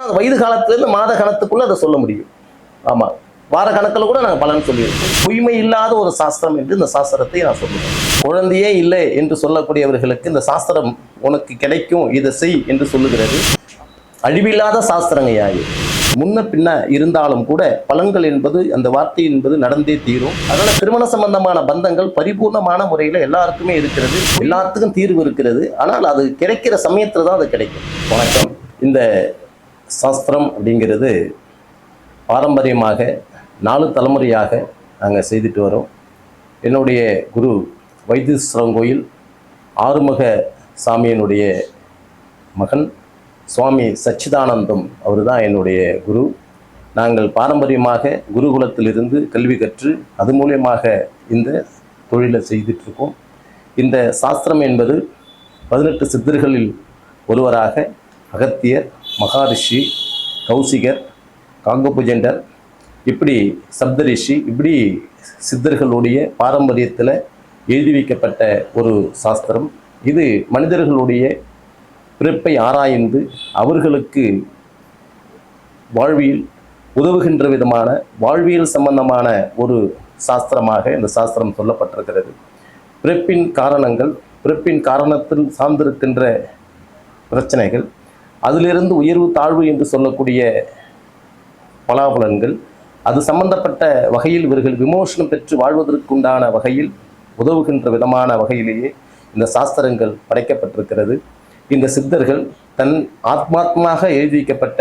வயது காலத்திலிருந்து மாத கணத்துக்குள்ள அதை சொல்ல முடியும். ஆமா. வார கணக்கில் கூட நாங்கள் பலன் சொல்லியிருக்கோம். பொய்மை இல்லாத ஒரு சாஸ்திரம் என்று இந்த சாஸ்திரத்தை நான் சொல்லுவேன். குழந்தையே இல்லை என்று சொல்லக்கூடியவர்களுக்கு இந்த சாஸ்திரம் உனக்கு கிடைக்கும் இதை செய் என்று சொல்லுகிறது. அழிவில்லாத சாஸ்திரங்கய்யா இது முன்ன பின்ன இருந்தாலும் கூட பலன்கள் என்பது அந்த வார்த்தை என்பது நடந்தே தீரும். அதனால திருமண சம்பந்தமான பந்தங்கள் பரிபூர்ணமான முறையில் எல்லாருக்குமே இருக்கிறது. எல்லாத்துக்கும் தீர்வு இருக்கிறது. ஆனால் அது கிடைக்கிற சமயத்தில் தான் அது கிடைக்கும். வணக்கம். இந்த சாஸ்திரம் அப்படிங்கிறது பாரம்பரியமாக நாலு தலைமுறையாக நாங்கள் செய்துட்டு வரோம். என்னுடைய குரு வைத்தீஸ்வரன் கோயில் ஆறுமுக சாமியினுடைய மகன் சுவாமி சச்சிதானந்தம் அவர் தான் என்னுடைய குரு. நாங்கள் பாரம்பரியமாக குருகுலத்திலிருந்து கல்வி கற்று அது மூலியமாக இந்த தொழிலை செய்துட்ருக்கோம். இந்த சாஸ்திரம் என்பது பதினெட்டு சித்தர்களில் ஒருவராக அகத்தியர் மகாரிஷி கௌசிகர் காங்கபுஜண்டர் இப்படி சப்தரிஷி இப்படி சித்தர்களுடைய பாரம்பரியத்தில் எழுதி வைக்கப்பட்ட ஒரு சாஸ்திரம். இது மனிதர்களுடைய பிறப்பை ஆராய்ந்து அவர்களுக்கு வாழ்வியல் உதவுகின்ற விதமான வாழ்வியல் சம்பந்தமான ஒரு சாஸ்திரமாக இந்த சாஸ்திரம் சொல்லப்பட்டிருக்கிறது. பிறப்பின் காரணங்கள் பிறப்பின் காரணத்தில் சார்ந்திருக்கின்ற பிரச்சனைகள் அதிலிருந்து உயர்வு தாழ்வு என்று சொல்லக்கூடிய பலாபலன்கள் அது சம்பந்தப்பட்ட வகையில் இவர்கள் விமோசனம் பெற்று வாழ்வதற்குண்டான வகையில் உதவுகின்ற விதமான வகையிலேயே இந்த சாஸ்திரங்கள் படைக்கப்பட்டிருக்கிறது. இந்த சித்தர்கள் தன் ஆத்மாத்மாக எழுதி வைக்கப்பட்ட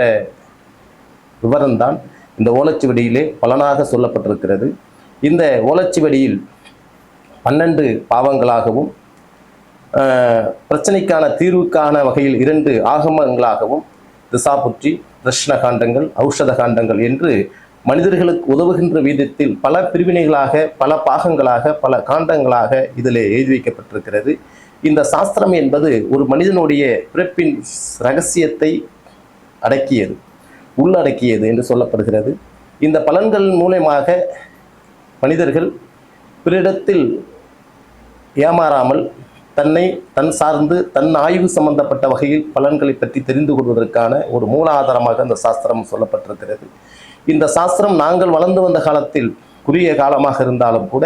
விவரம்தான் இந்த ஓலைச்சுவடியிலே பலனாக சொல்லப்பட்டிருக்கிறது. இந்த ஓலைச்சுவடியில் பன்னெண்டு பாவங்களாகவும் பிரச்சனைக்கான தீர்வுக்கான வகையில் இரண்டு ஆகமங்களாகவும் திசாபுற்றி கிருஷ்ண காண்டங்கள் ஔஷத காண்டங்கள் என்று மனிதர்களுக்கு உதவுகின்ற விதத்தில் பல பிரிவினைகளாக பல பாகங்களாக பல காண்டங்களாக இதில் எழுதி வைக்கப்பட்டிருக்கிறது. இந்த சாஸ்திரம் என்பது ஒரு மனிதனுடைய பிறப்பின் ரகசியத்தை அடக்கியது உள்ளடக்கியது என்று சொல்லப்படுகிறது. இந்த பலன்கள் மூலயமாக மனிதர்கள் பிறரிடத்தில் ஏமாறாமல் தன்னை தன் சார்ந்து தன் ஆய்வு சம்பந்தப்பட்ட வகையில் பலன்களை பற்றி தெரிந்து கொள்வதற்கான ஒரு மூலாதாரமாக அந்த சாஸ்திரம் சொல்லப்பட்டிருக்கிறது. இந்த சாஸ்திரம் நாங்கள் வளர்ந்து வந்த காலத்தில் குறுகிய காலமாக இருந்தாலும் கூட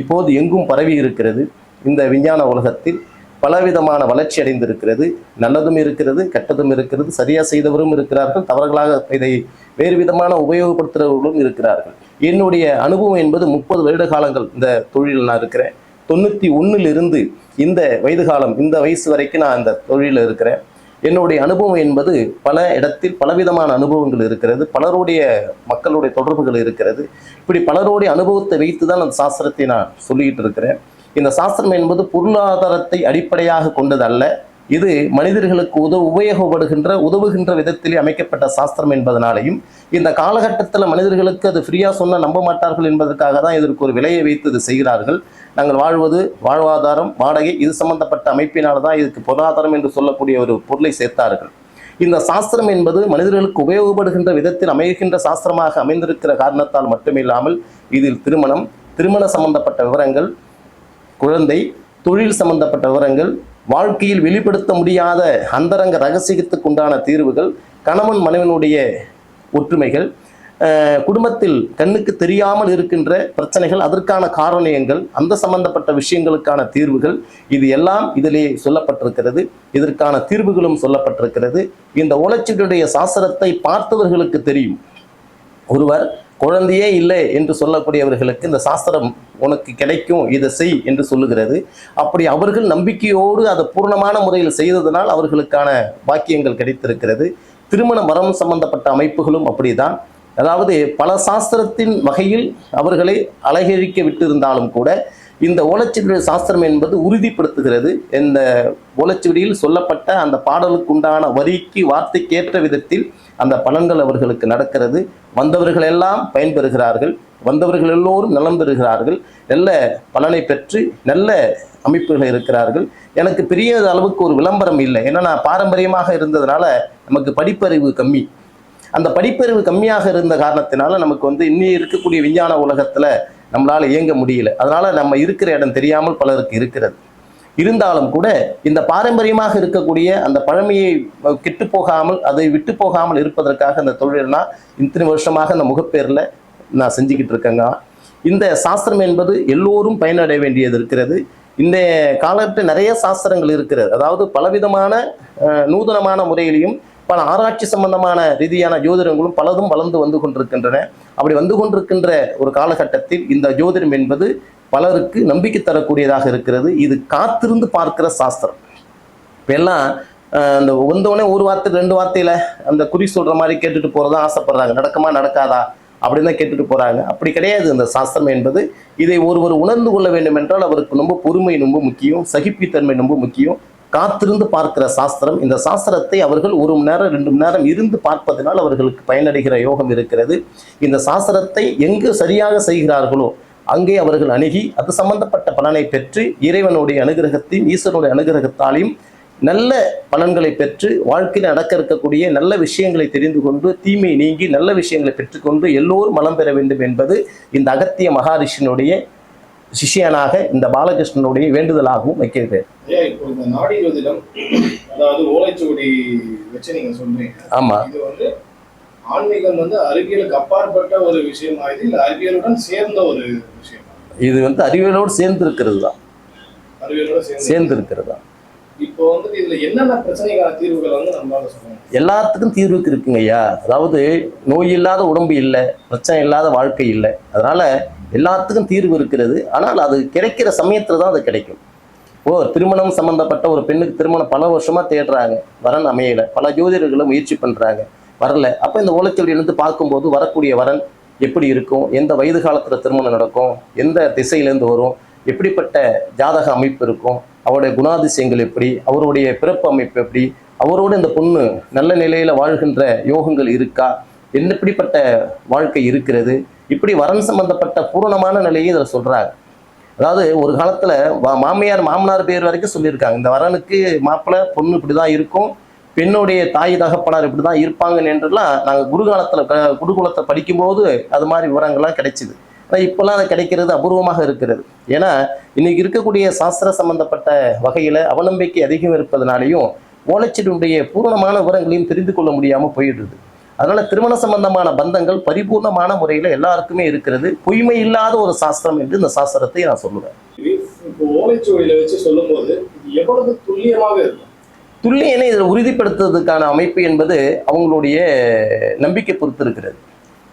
இப்போது எங்கும் பரவி இருக்கிறது. இந்த விஞ்ஞான உலகத்தில் பலவிதமான வளர்ச்சி அடைந்திருக்கிறது. நல்லதும் இருக்கிறது கெட்டதும் இருக்கிறது சரியா செய்தவரும் இருக்கிறார்கள் தவறுகளாக இதை வேறு விதமான உபயோகப்படுத்துகிறவர்களும் இருக்கிறார்கள். என்னுடைய அனுபவம் என்பது முப்பது வருட காலங்கள் இந்த தொழிலில் நான் இருக்கிறேன். தொண்ணூற்றி ஒன்றிலிருந்து இந்த வயது காலம் இந்த வயசு வரைக்கும் நான் அந்த தொழிலில் இருக்கிறேன். என்னுடைய அனுபவம் என்பது பல இடத்தில் பலவிதமான அனுபவங்கள் இருக்கிறது. பலருடைய மக்களுடைய தொடர்புகள் இருக்கிறது. இப்படி பலருடைய அனுபவத்தை வைத்து தான் அந்த சாஸ்திரத்தை நான் சொல்லிக்கிட்டு இருக்கிறேன். இந்த சாஸ்திரம் என்பது பொருளாதாரத்தை அடிப்படையாக கொண்டது அல்ல இது மனிதர்களுக்கு உதவு உபயோகப்படுகின்ற உதவுகின்ற விதத்திலே அமைக்கப்பட்ட சாஸ்திரம் என்பதனாலையும் இந்த காலகட்டத்தில் மனிதர்களுக்கு அது ஃப்ரீயாக சொன்னால் நம்ப மாட்டார்கள் என்பதற்காக தான் இதற்கு ஒரு விலையை வைத்து இது செய்கிறார்கள். நாங்கள் வாழ்வது வாழ்வாதாரம் வாடகை இது சம்பந்தப்பட்ட அமைப்பினால் தான் இதுக்கு பொருளாதாரம் என்று சொல்லக்கூடிய ஒரு பொருளை சேர்த்தார்கள். இந்த சாஸ்திரம் என்பது மனிதர்களுக்கு உபயோகப்படுகின்ற விதத்தில் அமைகின்ற சாஸ்திரமாக அமைந்திருக்கிற காரணத்தால் மட்டுமில்லாமல் இதில் திருமணம் திருமண சம்பந்தப்பட்ட விவரங்கள் குழந்தை தொழில் சம்பந்தப்பட்ட விவரங்கள் வாழ்க்கையில் வெளிப்படுத்த முடியாத அந்தரங்க ரகசியத்துக்கு உண்டான தீர்வுகள் கணவன் மனைவனுடைய ஒற்றுமைகள் குடும்பத்தில் கண்ணுக்கு தெரியாமல் இருக்கின்ற பிரச்சனைகள் அதற்கான காரணியங்கள் அந்த சம்பந்தப்பட்ட விஷயங்களுக்கான தீர்வுகள் இது எல்லாம் இதிலே சொல்லப்பட்டிருக்கிறது. இதற்கான தீர்வுகளும் சொல்லப்பட்டிருக்கிறது. இந்த ஓலைச்சுவடியுடைய சாஸ்திரத்தை பார்த்தவர்களுக்கு தெரியும். ஒருவர் குழந்தையே இல்லை என்று சொல்லக்கூடியவர்களுக்கு இந்த சாஸ்திரம் உனக்கு கிடைக்கும் இதை செய் என்று சொல்லுகிறது. அப்படி அவர்கள் நம்பிக்கையோடு அதை பூர்ணமான முறையில் செய்ததனால் அவர்களுக்கான பாக்கியங்கள் கிடைத்திருக்கிறது. திருமண மரம் சம்பந்தப்பட்ட அமைப்புகளும் அப்படிதான். அதாவது பல சாஸ்திரத்தின் வகையில் அவர்களை அலகழிக்க விட்டிருந்தாலும் கூட இந்த ஓலச்சுவடி சாஸ்திரம் என்பது உறுதிப்படுத்துகிறது. இந்த ஓலச்சுவடியில் சொல்லப்பட்ட அந்த பாடலுக்குண்டான வரிக்கு வார்த்தைக்கேற்ற விதத்தில் அந்த பலன்கள் அவர்களுக்கு நடக்கிறது. வந்தவர்கள் எல்லாம் பயன்பெறுகிறார்கள். வந்தவர்கள் எல்லோரும் நலம் பெறுகிறார்கள். நல்ல பலனை பெற்று நல்ல அமைப்புகள் இருக்கிறார்கள். எனக்கு பெரிய அளவுக்கு ஒரு விளம்பரம் இல்லை. ஏன்னா நான் பாரம்பரியமாக இருந்ததுனால நமக்கு படிப்பறிவு கம்மி. அந்த படிப்பறிவு கம்மியாக இருந்த காரணத்தினால நமக்கு வந்து இன்னி இருக்கக்கூடிய விஞ்ஞான உலகத்துல நம்மளால இயங்க முடியல. அதனால நம்ம இருக்கிற இடம் தெரியாமல் பலருக்கு இருக்கிறது. இருந்தாலும் கூட இந்த பாரம்பரியமாக இருக்கக்கூடிய அந்த பழமையை கெட்டு போகாமல் அதை விட்டு போகாமல் இருப்பதற்காக இந்த தொழில்னா இத்தனை வருஷமாக இந்த முகப்பேரில் நான் செஞ்சுக்கிட்டு இருக்கேங்க. இந்த சாஸ்திரம் என்பது எல்லோரும் பயனடைய வேண்டியது இருக்கிறது. இந்த காலத்தில் நிறைய சாஸ்திரங்கள் இருக்கிறது. அதாவது பலவிதமான நூதனமான முறையிலையும் பல ஆராய்ச்சி சம்பந்தமான ரீதியான ஜோதிடங்களும் பலதும் வளர்ந்து வந்து கொண்டிருக்கின்றன. அப்படி வந்து கொண்டிருக்கின்ற ஒரு காலகட்டத்தில் இந்த ஜோதிடம் என்பது பலருக்கு நம்பிக்கை தரக்கூடியதாக இருக்கிறது. இது காத்திருந்து பார்க்கிற சாஸ்திரம். இப்போ எல்லாம் அந்த வந்தோடனே ஒரு வார்த்தை ரெண்டு வார்த்தையில அந்த குறி சொல்ற மாதிரி கேட்டுட்டு போறதா ஆசைப்படுறாங்க. நடக்குமா நடக்காதா? அப்படின்னு தான் கேட்டுட்டு போறாங்க. அப்படி கிடையாது. இந்த சாஸ்திரம் என்பது இதை ஒருவர் உணர்ந்து கொள்ள வேண்டும் என்றால் அவருக்கு ரொம்ப பொறுமை ரொம்ப முக்கியம். சகிப்புத்தன்மை ரொம்ப முக்கியம். காத்திருந்து பார்க்கிற சாஸ்திரம். இந்த சாஸ்திரத்தை அவர்கள் ஒரு மணி நேரம் ரெண்டு மணி நேரம் இருந்து பார்ப்பதனால் அவர்களுக்கு பயனடைகிற யோகம் இருக்கிறது. இந்த சாஸ்திரத்தை எங்கு சரியாக செய்கிறார்களோ அங்கே அவர்கள் அணுகி அது சம்பந்தப்பட்ட பலனை பெற்று இறைவனுடைய அனுகிரகத்தையும் ஈஸ்வரனுடைய அனுகிரகத்தாலையும் நல்ல பலன்களை பெற்று வாழ்க்கையில் நடக்க இருக்கக்கூடிய நல்ல விஷயங்களை தெரிந்து கொண்டு தீமை நீங்கி நல்ல விஷயங்களை பெற்றுக்கொண்டு எல்லோரும் மலம் பெற வேண்டும் என்பது இந்த அகத்திய மகாரிஷினுடைய சிஷ்யனாக இந்த பாலகிருஷ்ணனுடைய வேண்டுதலாகவும் வைக்கிறது. அதாவது ஓலைச்சுவடி வச்சு நீங்க சொல்றீங்க. ஆமா. இது வந்து ஆன்மீகம் வந்து அறிவியலுக்கு அப்பாற்பட்ட ஒரு விஷயமா இது? இல்ல அறிவியலுடன் சேர்ந்த ஒரு விஷயமா? இது வந்து அறிவியலோடு சேர்ந்து இருக்கிறது தான் அறிவியலோட சேர்ந்து சேர்ந்து இருக்கிறது தான் இப்போ வந்து இதுல என்னென்ன பிரச்சனைக்கான தீர்வுகள் வந்து நம்மளால சொல்லணும் எல்லாத்துக்கும் தீர்வுக்கு இருக்குங்க ஐயா அதாவது நோய் இல்லாத உடம்பு இல்லை பிரச்சனை இல்லாத வாழ்க்கை இல்லை. அதனால எல்லாத்துக்கும் தீர்வு இருக்கிறது. ஆனால் அது கிடைக்கிற சமயத்தில் தான் அது கிடைக்கும். ஓ திருமணம் சம்பந்தப்பட்ட ஒரு பெண்ணுக்கு திருமணம் பல வருஷமாக தேடுறாங்க. வரன் அமையல. பல ஜோதிடர்களை முயற்சி பண்ணுறாங்க வரல. அப்போ இந்த ஓலைச்சுவடியிலிருந்து பார்க்கும்போது வரக்கூடிய வரன் எப்படி இருக்கும்? எந்த வயது காலத்தில் திருமணம் நடக்கும்? எந்த திசையிலேருந்து வரும்? எப்படிப்பட்ட ஜாதக அமைப்பு இருக்கும்? அவருடைய குணாதிசயங்கள் எப்படி? அவருடைய பிறப்பு அமைப்பு எப்படி? அவரோடு இந்த பொண்ணு நல்ல நிலையில் வாழ்கின்ற யோகங்கள் இருக்கா? என்ன எப்படிப்பட்ட வாழ்க்கை இருக்கிறது? இப்படி வரன் சம்பந்தப்பட்ட பூரணமான நிலையை இதில் சொல்றாங்க அதாவது ஒரு காலத்துல மாமியார் மாமனார் பேர் வரைக்கும் சொல்லியிருக்காங்க. இந்த வரனுக்கு மாப்பிள்ளை பொண்ணு இப்படிதான் இருக்கும். பெண்ணுடைய தாய் தகப்பனார் இப்படிதான் இருப்பாங்கன்னு என்றெல்லாம் நாங்கள் குருகாலத்தில் குருகுலத்தை படிக்கும்போது அது மாதிரி விவரங்கள்லாம் கிடைச்சிது. ஆனால் இப்போல்லாம் அது கிடைக்கிறது அபூர்வமாக இருக்கிறது. ஏன்னா இன்னைக்கு இருக்கக்கூடிய சாஸ்திர சம்பந்தப்பட்ட வகையில் அவநம்பிக்கை அதிகம் இருப்பதனாலையும் ஓலைச்சீடுடைய பூரணமான விவரங்களையும் தெரிந்து கொள்ள முடியாமல் போயிடுது. அதனால திருமண சம்பந்தமான பந்தங்கள் பரிபூர்ணமான முறையில எல்லாருக்குமே இருக்கிறது. பொய்மை இல்லாத ஒரு சாஸ்திரம் என்று இந்த சாஸ்திரத்தை நான் சொல்லுவேன். ஓலைச்சுவடியில வச்சு சொல்லும்போது இது எவ்வளவு துல்லியமாக இருக்கும்? துல்லியனை இதில் உறுதிப்படுத்துவதற்கான அமைப்பு என்பது அவங்களுடைய நம்பிக்கை பொறுத்து இருக்கிறது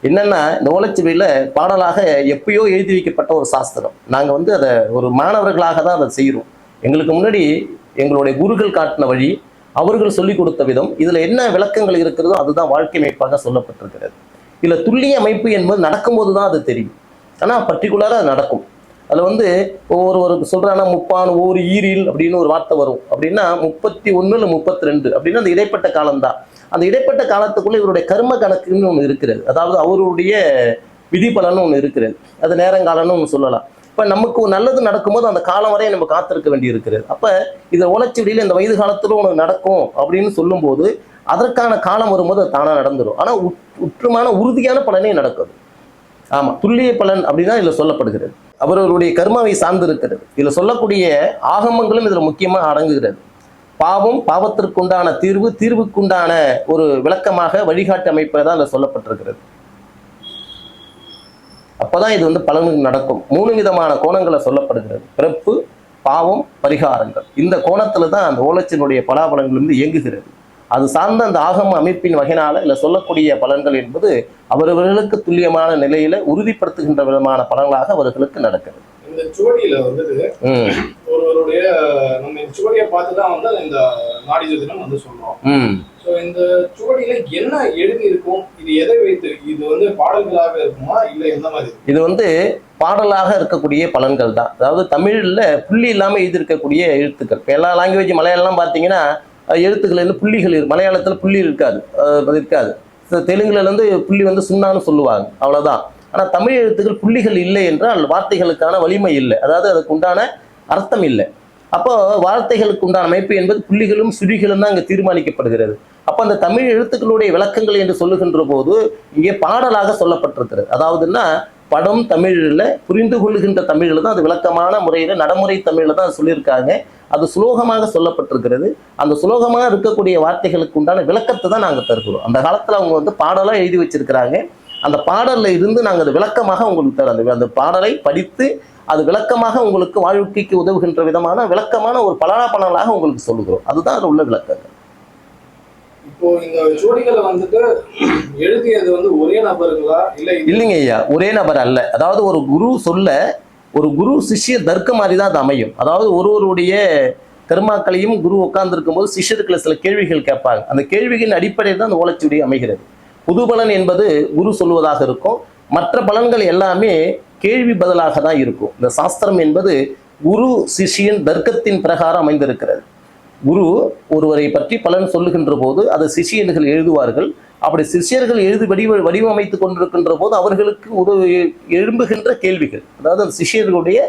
என்னன்னா இந்த ஓலைச்சுவடியில் பாடலாக எப்பயோ எழுதி வைக்கப்பட்ட ஒரு சாஸ்திரம். நாங்கள் வந்து அதை ஒரு மாணவர்களாக தான் அதை செய்கிறோம் எங்களுக்கு முன்னாடி எங்களுடைய குருகள் காட்டின வழி அவர்கள் சொல்லிக் கொடுத்த விதம் இதில் என்ன விளக்கங்கள் இருக்கிறதோ அதுதான் வாழ்க்கை அமைப்பாக சொல்லப்பட்டிருக்கிறது. இதில் துல்லிய அமைப்பு என்பது நடக்கும்போது தான் அது தெரியும். ஆனால் பர்டிகுலராக அது நடக்கும். அதில் வந்து ஒவ்வொருவருக்கு ஒருவருக்கு சொல்கிறாங்கன்னா முப்பான் ஒவ்வொரு ஈரில் அப்படின்னு ஒரு வார்த்தை வரும். அப்படின்னா முப்பத்தி ஒன்று இல்லை முப்பத்தி ரெண்டு. அப்படின்னா அந்த இடைப்பட்ட காலம்தான். அந்த இடைப்பட்ட காலத்துக்குள்ள இவருடைய கர்ம கணக்குன்னு ஒன்று இருக்கிறது. அதாவது அவருடைய விதி பலன்னு ஒன்று இருக்கிறது. அது நேரங்காலம்னு ஒன்று சொல்லலாம். இப்போ நமக்கு ஒரு நல்லது நடக்கும்போது அந்த காலம் வரை நம்ம காத்திருக்க வேண்டி இருக்கிறது அப்போ இதை உழைச்செடியில் இந்த வயது காலத்தில் ஒன்று நடக்கும் அப்படின்னு சொல்லும்போது அதற்கான காலம் வரும்போது அது தானாக நடந்துடும் ஆனால் உற்றுமான உறுதியான பலனே நடக்குது. ஆமாம் துல்லிய பலன் அப்படின்னா இதில் சொல்லப்படுகிறது. அவரவருடைய கர்மாவை சார்ந்து இருக்கிறது இதில் சொல்லக்கூடிய ஆகமங்களும் இதில் முக்கியமாக அடங்குகிறது. பாவம் பாவத்திற்குண்டான தீர்வு தீர்வுக்குண்டான ஒரு விளக்கமாக வழிகாட்டு தான் அதில் சொல்லப்பட்டிருக்கிறது. அப்பதான் இது வந்து பலனுக்கு நடக்கும். மூணு விதமான கோணங்களை சொல்லப்படுகிறது. பிறப்பு பாவம் பரிகாரங்கள். இந்த கோணத்துல தான் அந்த ஓலச்சினுடைய பலாபலன்கள் வந்து இயங்குகிறது. அது சார்ந்த அந்த ஆகம அமைப்பின் வகையினால இல்லை சொல்லக்கூடிய பலன்கள் என்பது அவரவர்களுக்கு துல்லியமான நிலையில உறுதிப்படுத்துகின்ற விதமான பலன்களாக அவர்களுக்கு நடக்கிறது இந்த சுவடியில வந்துட்டு ஒருவருடைய நம்ம இந்த சுவடியை பார்த்து தான் வந்து இந்த நாடி ஜோதிடம் வந்து சொல்றோம். ஸோ இந்த சுவடியில என்ன எழுதி இருக்கும் இது எதை வைத்து இது வந்து பாடல்களாக இருக்குமா? இல்ல எந்த மாதிரி இது வந்து பாடலாக இருக்கக்கூடிய பலன்கள் தான். அதாவது தமிழில் புள்ளி இல்லாமல் எழுதியிருக்கக்கூடிய எழுத்துக்கள். இப்போ எல்லா லாங்குவேஜ் மலையாளம்லாம் பார்த்தீங்கன்னா எழுத்துக்கள் புள்ளிகள் மலையாளத்தில் புள்ளி இருக்காது. இருக்காது. So, தெலுங்குல இருந்து புள்ளி வந்து சுண்ணான்னு சொல்லுவாங்க. அவ்வளவுதான். ஆனால் தமிழ் எழுத்துக்கள் புள்ளிகள் இல்லை என்றால் வார்த்தைகளுக்கான வலிமை இல்லை. அதாவது அதுக்கு உண்டான அர்த்தம் இல்லை. அப்போ வார்த்தைகளுக்கு உண்டான அமைப்பு என்பது புள்ளிகளும் சுழிகளும் தான் அங்கே தீர்மானிக்கப்படுகிறது. அப்போ அந்த தமிழ் எழுத்துக்களுடைய விளக்கங்கள் என்று சொல்லுகின்ற போது இங்கே பாடலாக சொல்லப்பட்டிருக்கிறது. அதாவதுன்னா படம் தமிழில் புரிந்து கொள்ளுகின்ற தமிழில் தான் அது விளக்கமான முறையில் நடைமுறை தமிழில் தான் சொல்லியிருக்காங்க. அது சுலோகமாக சொல்லப்பட்டிருக்கிறது. அந்த சுலோகமாக இருக்கக்கூடிய வார்த்தைகளுக்கு உண்டான விளக்கத்தை தான் நாங்கள் தருகிறோம். அந்த காலத்தில் அவங்க வந்து பாடலாக எழுதி வச்சிருக்கிறாங்க. அந்த பாடலில் இருந்து நாங்கள் அது விளக்கமாக உங்களுக்கு தர அந்த அந்த பாடலை படித்து அது விளக்கமாக உங்களுக்கு வாழ்க்கைக்கு உதவுகின்ற விதமான விளக்கமான ஒரு பலாபலனாக உங்களுக்கு சொல்லுகிறோம். அதுதான் அதில் உள்ள விளக்கங்கள். இப்போ இந்த ஜோடிகளை வந்துட்டு எழுதியது வந்து ஒரே நபருங்களா? இல்ல இல்லைங்க ஐயா ஒரே நபர் அல்ல. அதாவது ஒரு குரு சொல்ல ஒரு குரு சிஷ்ய தர்க்க மாதிரி தான் அது அமையும். அதாவது ஒருவருடைய கர்மாக்களையும் குரு உட்கார்ந்துருக்கும் போது சிஷ்யருக்குள்ள சில கேள்விகள் கேட்பாங்க. அந்த கேள்விகளின் அடிப்படையில் தான் அந்த ஓலைச்சுவடி அமைகிறது. புது பலன் என்பது குரு சொல்வதாக இருக்கும். மற்ற பலன்கள் எல்லாமே கேள்வி பதிலாக தான் இருக்கும். இந்த சாஸ்திரம் என்பது குரு சிஷ்யன் தர்க்கத்தின் பிரகாரம் அமைந்திருக்கிறது. குரு ஒருவரை பற்றி பலன் சொல்லுகின்ற போது அதை சிஷியர்கள் எழுதுவார்கள். அப்படி சிஷ்யர்கள் எழுதி வடிவ வடிவமைத்துக் கொண்டிருக்கின்ற போது அவர்களுக்கு உதவி எழும்புகின்ற கேள்விகள். அதாவது அந்த சிஷ்யர்களுடைய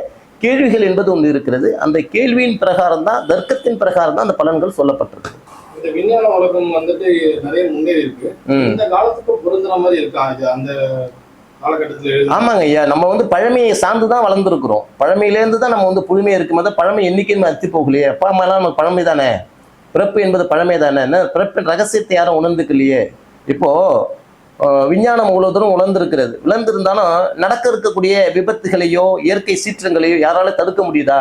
கேள்விகள் என்பது ஒன்று இருக்கிறது. அந்த கேள்வியின் பிரகாரம் தான் தர்க்கத்தின் பிரகாரம் தான் அந்த பலன்கள் சொல்லப்பட்டிருக்கு. இந்த விஞ்ஞான உலகம் வந்துட்டு நிறைய முன்னேறி இருக்கு இந்த காலத்துக்கு பொருந்துற மாதிரி இருக்கா? அந்த ஆமாங்க ஐயா. நம்ம வந்து பழமையை சார்ந்து தான் வளர்ந்துருக்குறோம். பழமையிலேருந்து தான் நம்ம வந்து புதுமை இருக்கும் போது பழமை என்னைக்குமே அத்தி போகலையே. அப்பா அம்மாலாம் நம்ம பழமை தானே பிறப்பு என்பது பழமை தானே என்ன பிறப்பின் ரகசியத்தை யாரும் உணர்ந்துக்கலையே? இப்போ விஞ்ஞானம் இவ்வளவு தூரம் உணர்ந்திருக்கிறது. விளந்திருந்தாலும் நடக்க இருக்கக்கூடிய விபத்துகளையோ இயற்கை சீற்றங்களையோ யாரால தடுக்க முடியுதா?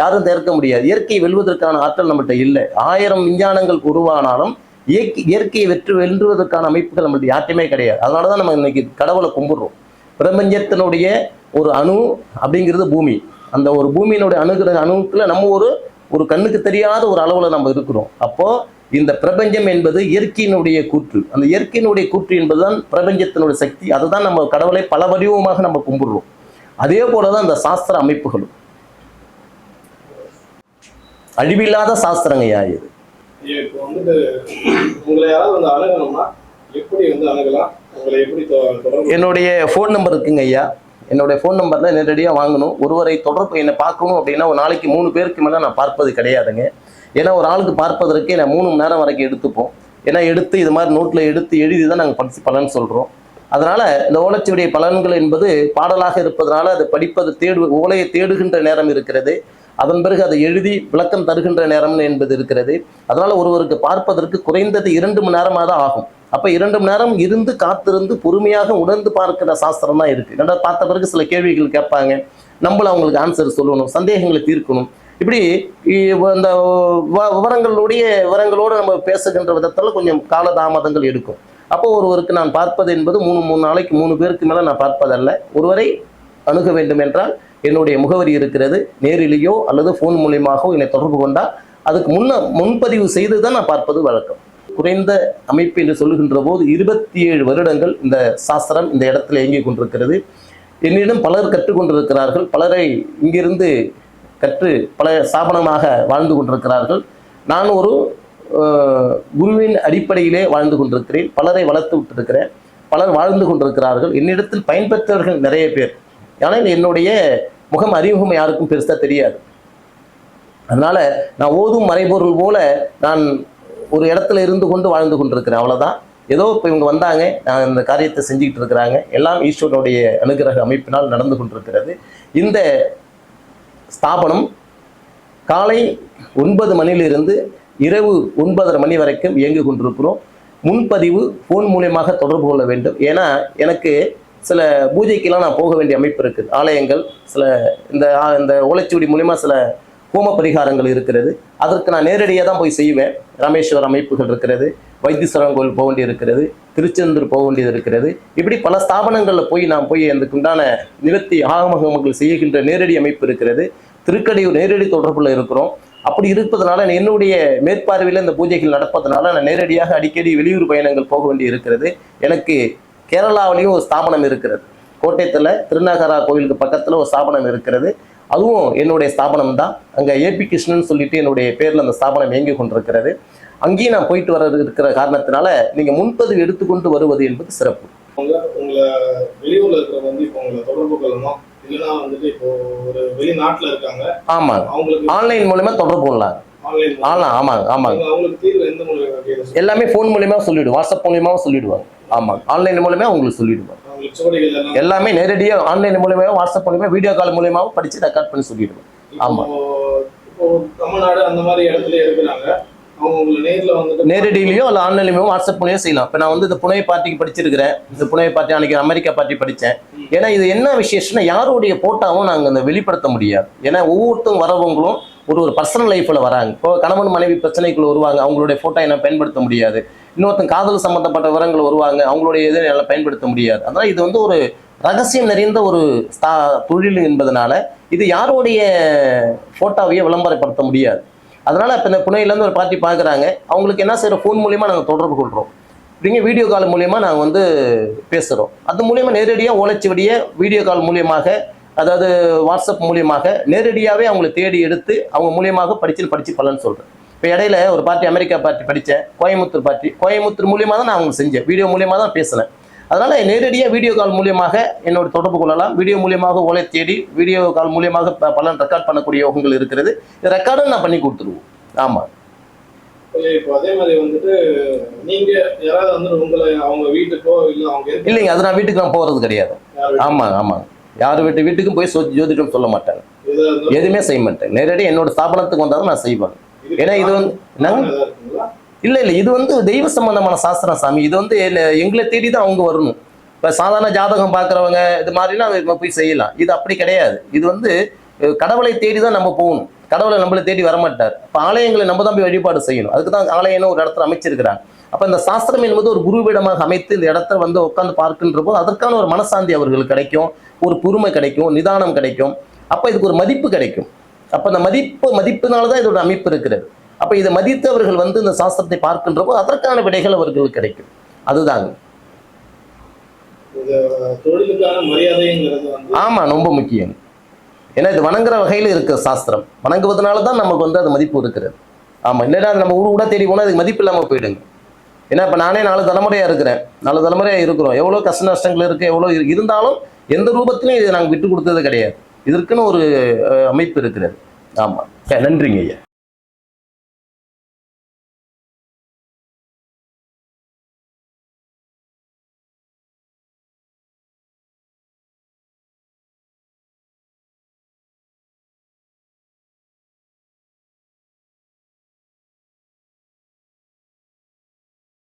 யாரும் தடுக்க முடியாது. இயற்கை வெல்வதற்கான ஆற்றல் நம்மகிட்ட இல்லை. ஆயிரம் விஞ்ஞானங்கள் உருவானாலும் இயற்கையை வெற்று வென்றுவதற்கான அமைப்புகள் நம்மள்ட்ட யார்ட்டையுமே கிடையாது. அதனால தான் நம்ம இன்னைக்கு கடவுளை கும்பிடுறோம். பிரபஞ்சத்தினுடைய ஒரு அணு அப்படிங்கிறது பூமி. அந்த ஒரு பூமியினுடைய அணுகிற அணுக்குள்ள நம்ம ஒரு ஒரு கண்ணுக்கு தெரியாத ஒரு அளவுல நம்ம இருக்கிறோம். அப்போ இந்த பிரபஞ்சம் என்பது இயற்கையினுடைய கூற்று. அந்த இயற்கையினுடைய கூற்று என்பதுதான் பிரபஞ்சத்தினுடைய சக்தி. அதை தான் நம்ம கடவுளை பல வடிவமாக நம்ம கும்பிடுறோம். அதே போலதான் இந்த சாஸ்திர அமைப்புகளும். அழிவில்லாத சாஸ்திரங்கள் இது. இப்போ வந்துட்டு உங்களை யாராவது வந்து அணுகணும்னா எப்படி வந்து அணுகலாம்? உங்களை எப்படி தொடர்பு என்னுடைய ஃபோன் நம்பர் இருக்குங்க ஐயா. என்னுடைய ஃபோன் நம்பர்ல நேரடியாக வாங்கணும். ஒருவரை தொடர்பு என்னை பார்க்கணும் அப்படின்னா ஒரு நாளைக்கு மூணு பேருக்கு மேலே நான் பார்ப்பது கிடையாதுங்க. ஏன்னா ஒரு ஆளுக்கு பார்ப்பதற்கு நான் மூணு மணி நேரம் வரைக்கும் எடுத்துப்போம். ஏன்னா எடுத்து இது மாதிரி நோட்டில் எடுத்து எழுதி தான் நாங்கள் படித்து பலன் சொல்கிறோம் அதனால் இந்த ஓலைச்சுவடிய பலன்கள் என்பது பாடலாக இருப்பதனால அதை படிப்பது தேடு ஓலையை தேடுகின்ற நேரம் இருக்கிறது. அதன் பிறகு அதை எழுதி விளக்கம் தருகின்ற நேரம் என்பது இருக்கிறது. அதனால் ஒருவருக்கு பார்ப்பதற்கு குறைந்தது இரண்டு மணி நேரமாக தான் ஆகும். அப்போ இரண்டு மணி நேரம் இருந்து காத்திருந்து பொறுமையாக உணர்ந்து பார்க்கிற சாஸ்திரம் தான் இருக்குது ரெண்டாவது பார்த்த பிறகு சில கேள்விகள் கேட்பாங்க. நம்மள அவங்களுக்கு ஆன்சர் சொல்லணும் சந்தேகங்களை தீர்க்கணும். இப்படி இந்த வ- விவரங்களுடைய விவரங்களோடு நம்ம பேசுகின்ற விதத்தில் கொஞ்சம் காலதாமதங்கள் எடுக்கும். அப்போ ஒருவருக்கு நான் பார்ப்பது என்பது மூணு மூணு நாளைக்கு மூணு பேருக்கு மேலே நான் பார்ப்பதல்ல. ஒருவரை அணுக வேண்டும் என்றால் என்னுடைய முகவரி இருக்கிறது நேரிலேயோ அல்லது ஃபோன் மூலியமாகவோ என்னை தொடர்பு கொண்டால் அதுக்கு முன்ன முன்பதிவு செய்து தான் நான் பார்ப்பது வழக்கம். குறைந்த அமைப்பு என்று சொல்லுகின்ற போது இருபத்தி ஏழு வருடங்கள் இந்த சாஸ்திரம் இந்த இடத்துல இயங்கிக் கொண்டிருக்கிறது. என்னிடம் பலர் கற்றுக்கொண்டிருக்கிறார்கள் பலரை இங்கிருந்து கற்று பல ஸ்தாபனமாக வாழ்ந்து கொண்டிருக்கிறார்கள். நான் ஒரு குருவின் அடிப்படையிலே வாழ்ந்து கொண்டிருக்கிறேன். பலரை வளர்த்து விட்டிருக்கிறேன். பலர் வாழ்ந்து கொண்டிருக்கிறார்கள். என்னிடத்தில் பயன்பெற்றவர்கள் நிறைய பேர். ஆனால் என்னுடைய முகம் அறிமுகம் யாருக்கும் பெருசாக தெரியாது. அதனால நான் ஓதும் மறைபொருள் போல நான் ஒரு இடத்துல இருந்து கொண்டு வாழ்ந்து கொண்டிருக்கிறேன். அவ்வளோதான் ஏதோ இப்போ இவங்க வந்தாங்க நான் இந்த காரியத்தை செஞ்சுக்கிட்டு இருக்கிறாங்க. எல்லாம் ஈஸ்வரனுடைய அனுகிரக அமைப்பினால் நடந்து கொண்டிருக்கிறது. இந்த ஸ்தாபனம் காலை ஒன்பது மணியிலிருந்து இரவு ஒன்பதரை மணி வரைக்கும் இயங்கி கொண்டிருக்கிறோம். முன்பதிவு ஃபோன் மூலியமாக தொடர்பு கொள்ள வேண்டும். ஏன்னா எனக்கு சில பூஜைக்கெல்லாம் நான் போக வேண்டிய அமைப்பு இருக்குது ஆலயங்கள் சில இந்த ஆ- இந்த ஓலைச்சுவடி மூலிமா சில ஹோம பரிகாரங்கள் இருக்கிறது. அதற்கு நான் நேரடியாக தான் போய் செய்வேன். ராமேஸ்வரம் அமைப்புகள் இருக்கிறது வைத்தீஸ்வரன் கோயில் போக வேண்டியது இருக்கிறது திருச்செந்தூர் போக வேண்டியது இருக்கிறது. இப்படி பல ஸ்தாபனங்களில் போய் நான் போய் அதுக்குண்டான நிவர்த்தி ஆகமகங்கள் செய்கின்ற நேரடி அமைப்பு இருக்கிறது. திருக்கடையூர் நேரடி தொடர்பில் இருக்கிறோம். அப்படி இருப்பதனால என்னுடைய மேற்பார்வையில் இந்த பூஜைகள் நடப்பதனால நான் நேரடியாக அடிக்கடி வெளியூர் பயணங்கள் போக வேண்டி இருக்கிறது. எனக்கு கேரளாவிலையும் ஒரு ஸ்தாபனம் இருக்கிறது. கோட்டயத்தில் திருநகரா கோயிலுக்கு பக்கத்தில் ஒரு ஸ்தாபனம் இருக்கிறது. அதுவும் என்னுடைய ஸ்தாபனம் தான் அங்கே ஏபி கிருஷ்ணன் சொல்லிட்டு என்னுடைய பேரில் அந்த ஸ்தாபனம் இயங்கி கொண்டிருக்கிறது. அங்கேயும் நான் போயிட்டு வர இருக்கிற காரணத்தினால நீங்கள் முன்பதிவு எடுத்துக்கொண்டு வருவது என்பது சிறப்பு. உங்களை வெளியூர்ல இருக்கிறவங்க வந்து இப்போ உங்களை தொடர்பு கொள்ளணும்? இல்லைன்னா வந்துட்டு இப்போ ஒரு வெளிநாட்டுல இருக்காங்க. அவங்களுக்கு ஆன்லைன் மூலமா தொடர்பு கொள்ளலாம். ஆலாம் ஆமாங்க ஆமாங்க? எல்லாமே ஃபோன் மூலியமா சொல்லிவிடுவோம் வாட்ஸ்அப் மூலியமா சொல்லிடுவாங்க ஆமாங்க ஆன்லைன் மூலமா உங்களுக்கு சொல்லிடுவாங்க எல்லாம் நேரடியாக ஆன்லைன் மூலியமாக வாட்ஸ்அப் மூலியமாக வீடியோ கால் மூலியமாகவும் படித்து ரெக்கார்ட் பண்ணி சொல்லிடுவேன் ஆமா. இப்போ இப்போ தமிழ்நாடு அந்த மாதிரி இடத்துல இருக்கிறாங்க. நேரடியிலையோ இல்லை ஆன்லைன்லையோ வாட்ஸ்அப் மூலியம் செய்யலாம். இப்போ நான் வந்து இந்த புனை பார்ட்டிக்கு படிச்சிருக்கிறேன். இந்த புனை பார்ட்டி அன்னைக்கு அமெரிக்கா பார்ட்டி படித்தேன் ஏன்னா இது என்ன விசேஷம்னா யாருடைய போட்டாவும் நாங்கள் அந்த வெளிப்படுத்த முடியாது. ஏன்னா ஒவ்வொருத்தரும் வரவங்களும் ஒரு ஒரு பர்சனல் லைஃப்பில் வராங்க. இப்போ கணவன் மனைவி பிரச்சனைக்குள்ள வருவாங்க. அவங்களுடைய ஃபோட்டோ என்ன பயன்படுத்த முடியாது. இன்னொருத்தன் காதல் சம்பந்தப்பட்ட விவரங்கள் வருவாங்க. அவங்களுடைய இதை என்னால் பயன்படுத்த முடியாது. அதனால் இது வந்து ஒரு ரகசியம் நிறைந்த ஒரு ஸ்தா- தொழில் என்பதனால இது யாருடைய ஃபோட்டோவையே விளம்பரப்படுத்த முடியாது. அதனால இப்போ இந்த புனையிலேருந்து ஒரு பார்ட்டி பார்க்குறாங்க அவங்களுக்கு என்ன செய்கிற ஃபோன் மூலியமாக நாங்கள் தொடர்பு கொள்கிறோம் இப்படிங்க வீடியோ கால் மூலியமாக நாங்கள் வந்து பேசுகிறோம் அது மூலியமாக நேரடியாக ஓலைச்சுவடியை வீடியோ கால் மூலியமாக அதாவது வாட்ஸ்அப் மூலியமாக நேரடியாகவே அவங்களை தேடி எடுத்து அவங்க மூலியமாக படிச்சு படித்து பலன் சொல்கிறேன் இப்போ இடையில ஒரு பார்ட்டி அமெரிக்கா பார்ட்டி படித்தேன் கோயம்புத்தூர் பார்ட்டி கோயம்புத்தூர் மூலியமாக தான் நான் அவங்களுக்கு செஞ்சேன். வீடியோ மூலியமாக தான் பேசினேன். அதனால நேரடியாக வீடியோ கால் மூலியமாக என்னோட தொடர்பு கொள்ளலாம். வீடியோ மூலியமாக ஓலை தேடி வீடியோ கால் மூலியமாக பலன் ரெக்கார்ட் பண்ணக்கூடிய யோகங்கள் இருக்கிறது. ரெக்கார்டும் நான் பண்ணி கொடுத்துருவோம். ஆமாம் இப்போ அதே மாதிரி வந்துட்டு நீங்க யாராவது வந்து உங்களை அவங்க வீட்டுக்கோ இல்ல அவங்க இருக்க- இல்லைங்க அது நான் வீட்டுக்கு நான் போகிறது கிடையாது. ஆமாங்க ஆமாங்க யார் வீட்டு வீட்டுக்கும் போய் சொ- ஜோதிடம் சொல்ல மாட்டாங்க. எதுவுமே செய்ய மாட்டேன் நேரடியாக என்னோட ஸ்தாபனத்துக்கு வந்தாலும் நான் செய்வேன். ஏன்னா இது வந்து நாங்கள் இல்லை இல்லை இது வந்து தெய்வ சம்பந்தமான சாஸ்திரம் சாமி. இது வந்து எங்களை தேடி தான் அவங்க வரணும். இப்போ சாதாரண ஜாதகம் பார்க்குறவங்க இது மாதிரிலாம் நம்ம போய் செய்யலாம். இது அப்படி கிடையாது. இது வந்து கடவுளை தேடி தான் நம்ம போகணும். கடவுளை நம்மளை தேடி வரமாட்டார். இப்போ ஆலயங்களை நம்ம தான் போய் வழிபாடு செய்யணும். அதுக்கு தான் ஆலயம்னு ஒரு இடத்துல அமைச்சிருக்கிறாங்க. அப்போ இந்த சாஸ்திரம் என்பது ஒரு குருவிடமாக அமைத்து இந்த இடத்த வந்து உட்காந்து பார்க்கின்ற போது அதற்கான ஒரு மனசாந்தி அவர்களுக்கு கிடைக்கும் ஒரு பொறுமை கிடைக்கும் நிதானம் கிடைக்கும். அப்போ இதுக்கு ஒரு மதிப்பு கிடைக்கும். அப்போ அந்த மதிப்பு மதிப்பினால தான் இதோட அமைப்பு இருக்கிறது. அப்போ இதை மதித்து அவர்கள் வந்து இந்த சாஸ்திரத்தை பார்க்கின்ற போது அதற்கான விடைகள் அவர்களுக்கு கிடைக்கும். அதுதாங்க ஆமாம் ரொம்ப முக்கியம். ஏன்னா இது வணங்குற வகையில் இருக்கிற சாஸ்திரம். வணங்குவதனால தான் நமக்கு வந்து அது மதிப்பு இருக்கிறது. ஆமாம் இல்லைன்னா அது நம்ம ஊர் கூட தேடி போனால் அதுக்கு மதிப்பு இல்லாமல் போயிடுங்க. ஏன்னா இப்போ நானே நாலு தலைமுறையாக இருக்கிறேன். நாலு தலைமுறையாக இருக்கிறோம். எவ்வளோ கஷ்ட நஷ்டங்கள் இருக்குது எவ்வளோ இருந்தாலும் எந்த ரூபத்திலையும் இதை நாங்கள் விட்டு கொடுத்தது கிடையாது. இதற்குன்னு ஒரு அமைப்பு இருக்கிறது. ஆமாம் நன்றிங்க ஐயா.